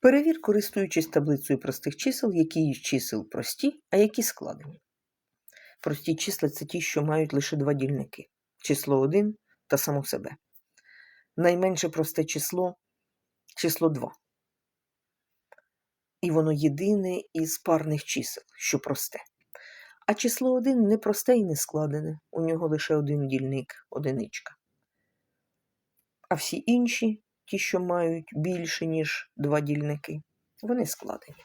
Перевір, користуючись таблицею простих чисел, які із чисел прості, а які складені. Прості числа це ті, що мають лише два дільники число 1 та само себе. Найменше просте число число 2. І воно єдине із парних чисел, що просте. А число 1 не просте і не складене, у нього лише один дільник, одиничка. А всі інші, ті, що мають більше, ніж два дільники, вони складені.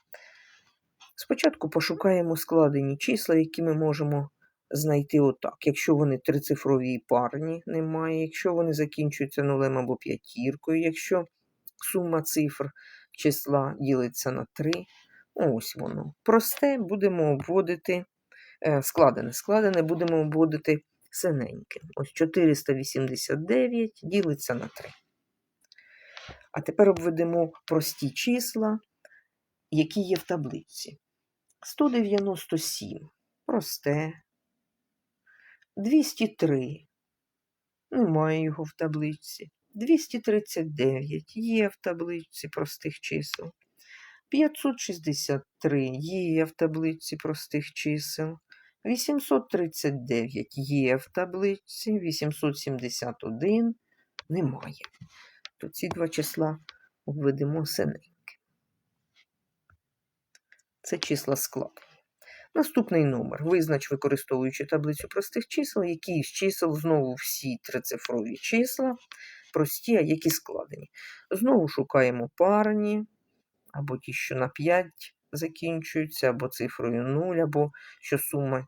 Спочатку пошукаємо складені числа, які ми можемо знайти отак. Якщо вони трицифрові і парні, немає, якщо вони закінчуються нулем або п'ятіркою, якщо сума цифр числа ділиться на 3, ось воно. Просте будемо обводити, е, складене, складене будемо обводити синеньким. Ось 489 ділиться на 3. А тепер обведемо прості числа, які є в таблиці. 197 просте. 203. Немає його в таблиці. 239 є в таблиці простих чисел. 563 є в таблиці простих чисел. 839 є в таблиці. 871 немає. То ці два числа обведемо синеньки. Це числа складу. Наступний номер. Визнач, використовуючи таблицю простих чисел, які із чисел знову всі трицифрові числа, прості, а які складені. Знову шукаємо парні, або ті, що на 5 закінчуються, або цифрою 0, або що сума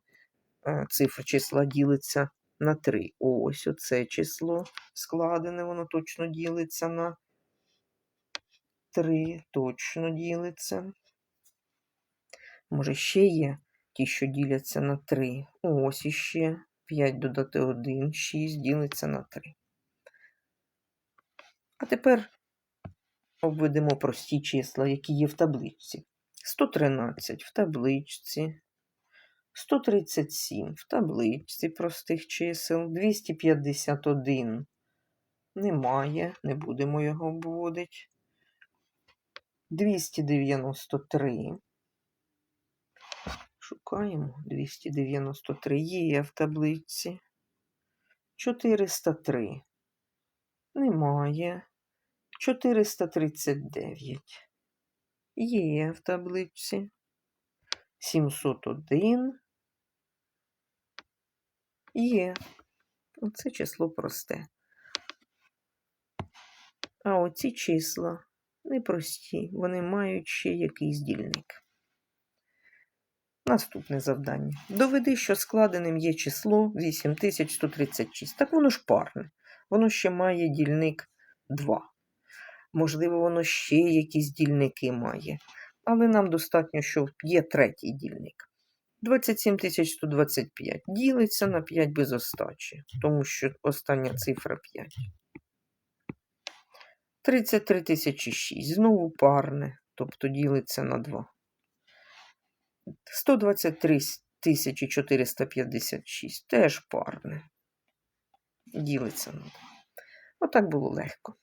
е, цифр числа ділиться на 3. Ось оце число складене, воно точно ділиться на 3, точно ділиться. Може, ще є ті, що діляться на 3. Ось іще 5 додати 1, 6 ділиться на 3. А тепер обведемо прості числа, які є в табличці. 113 в табличці, 137 в табличці простих чисел, 251 немає, не будемо його обводити. 293 Шукаємо 293 є в таблиці. 403. Немає. 439. Є в таблиці. 701. Є. Оце число просте. А оці числа непрості. Вони мають ще якийсь дільник. Наступне завдання. Доведи, що складеним є число 8136. Так воно ж парне. Воно ще має дільник 2. Можливо, воно ще якісь дільники має. Але нам достатньо, що є третій дільник. 27125 ділиться на 5 без остачі, тому що остання цифра 5. 33006 знову парне, тобто ділиться на 2. 123 456 теж парне. Ділиться на 2. Отак було легко.